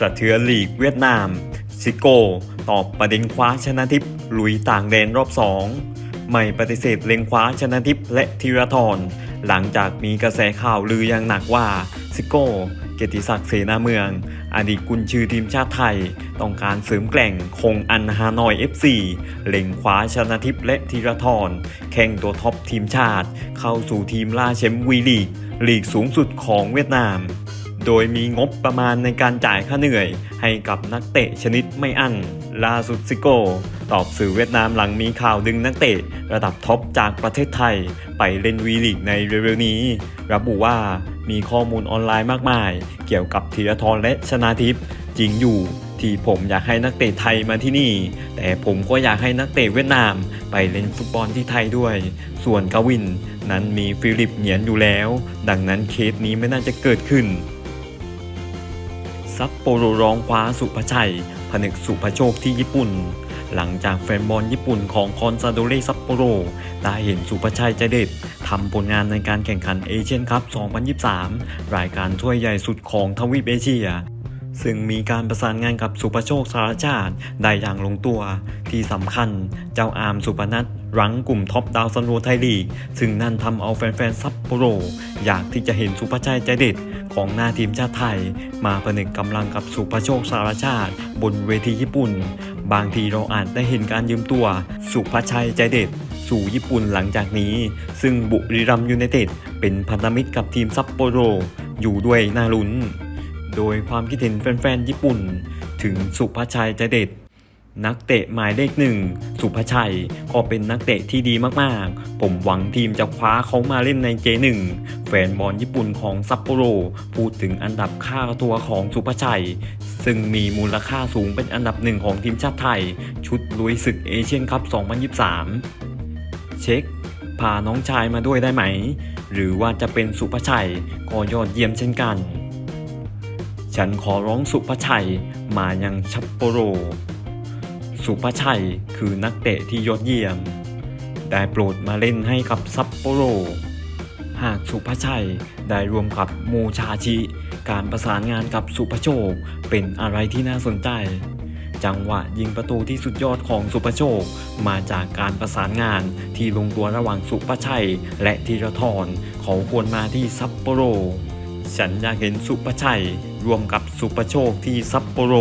สะเทือนลีกเวียดนาม ซิโก้ตอบประเด็นคว้าชนะทิพย์ลุยต่างแดนรอบสองไม่ปฏิเสธเล็งคว้าชนะทิพย์และธีรทรหลังจากมีกระแสข่าวลืออย่างหนักว่า ซิโก้ เกียรติศักดิ์เสนาเมือง อดีตกุนชื่อทีมชาติไทย ต้องการเสริมแกร่งคงอันฮานอย FC เล็งคว้าชนะทิพย์และธีรทรแข่งตัวท็อปทีมชาติ เข้าสู่ทีมล่าแชมป์วีลีกลีกสูงสุดของเวียดนาม โดยมีงบประมาณในการจ่ายค่าเหนื่อย ให้กับนักเตะชนิดไม่อั้นล่าสุดซิโก้ ตอบสื่อเวียดนามหลังมีข่าวดึงนักเตะ ระดับท็อปจากประเทศไทย ไปเล่นวีลีกในเร็วๆนี้ ระบุว่ามีข้อมูลออนไลน์มากมาย เกี่ยวกับธีรทรและชนาทิพย์จริงอยู่ที่ผมอยากให้นักเตะไทยมาที่นี่ แต่ผมก็อยากให้นักเตะเวียดนาม ไปเล่นฟุตบอลที่ไทยด้วย ส่วนกวิน นั้นมีฟิลิปเหนียนอยู่แล้ว ดังนั้นเคสนี้ไม่น่าจะเกิดขึ้น ซัปโปโรร้องคว้าสุภชัย ผนึกสุภโชคที่ญี่ปุ่น หลังจากแฟนบอลญี่ปุ่นของคอนซาโดเรซัปโปโรได้เห็นสุภชัยเจเด็ดทำผลงานในการแข่งขันเอเชียนคัพ 2023 รายการถ้วยใหญ่สุดของทวีปเอเชีย ซึ่งมีการประสานงานกับสุภโชคสารชาติได้อย่างลงตัว ที่สำคัญเจ้าอามสุพนัทรั้งกลุ่มท็อปดาวซันโวไทยลีก ซึ่งนั่นทำเอาแฟนๆซัปโปโร อยากที่จะเห็นสุภชัยใจเด็ดของหน้าทีมชาติไทย มาประนึกกำลังกับสุภโชคสารชาติ บนเวทีญี่ปุ่น บางทีเราอาจได้เห็นการยืมตัว สุภชัยใจเด็ดสู่ญี่ปุ่นหลังจากนี้ ซึ่งบุรีรัมย์ยูไนเต็ดเป็นพันธมิตรกับทีมซัปโปโร อยู่ด้วยน่าลุ้น โดยความคิดเห็นแฟนๆ ญี่ปุ่น ถึงสุภชัยใจเด็ด นักเตะหมายเลขหนึ่งสุภชัยก็เป็นนักเตะที่ดีมากๆ ผมหวังทีมจะคว้าเขามาเล่นใน J1 แฟนบอลญี่ปุ่นของซัปโปโรพูดถึงอันดับค่าตัวของสุภชัย ซึ่งมีมูลค่าสูงเป็นอันดับหนึ่งของทีมชาติไทย ชุดลุยศึกเอเชียนคัพ 2023 เช็คพาน้องชายมาด้วยได้ไหม หรือว่าจะเป็นสุภชัยก็ยอดเยี่ยมเช่นกัน ฉันขอร้องสุภชัยมายังชัปโปโร สุภชัยคือนักเตะที่ยอดเยี่ยม ได้โปรดมาเล่นให้กับซัปโปโร หากสุภชัยได้รวมกับมูชาชิ การประสานงานกับสุภโชคเป็นอะไรที่น่าสนใจ จังหวะยิงประตูที่สุดยอดของสุภโชคมาจากการประสานงานที่ลงตัวระหว่างสุภชัย และธีรทรเขาควรมาที่ซัปโปโร ฉันอยากเห็นสุภชัย รวมกับสุภโชคที่ซัปโปโร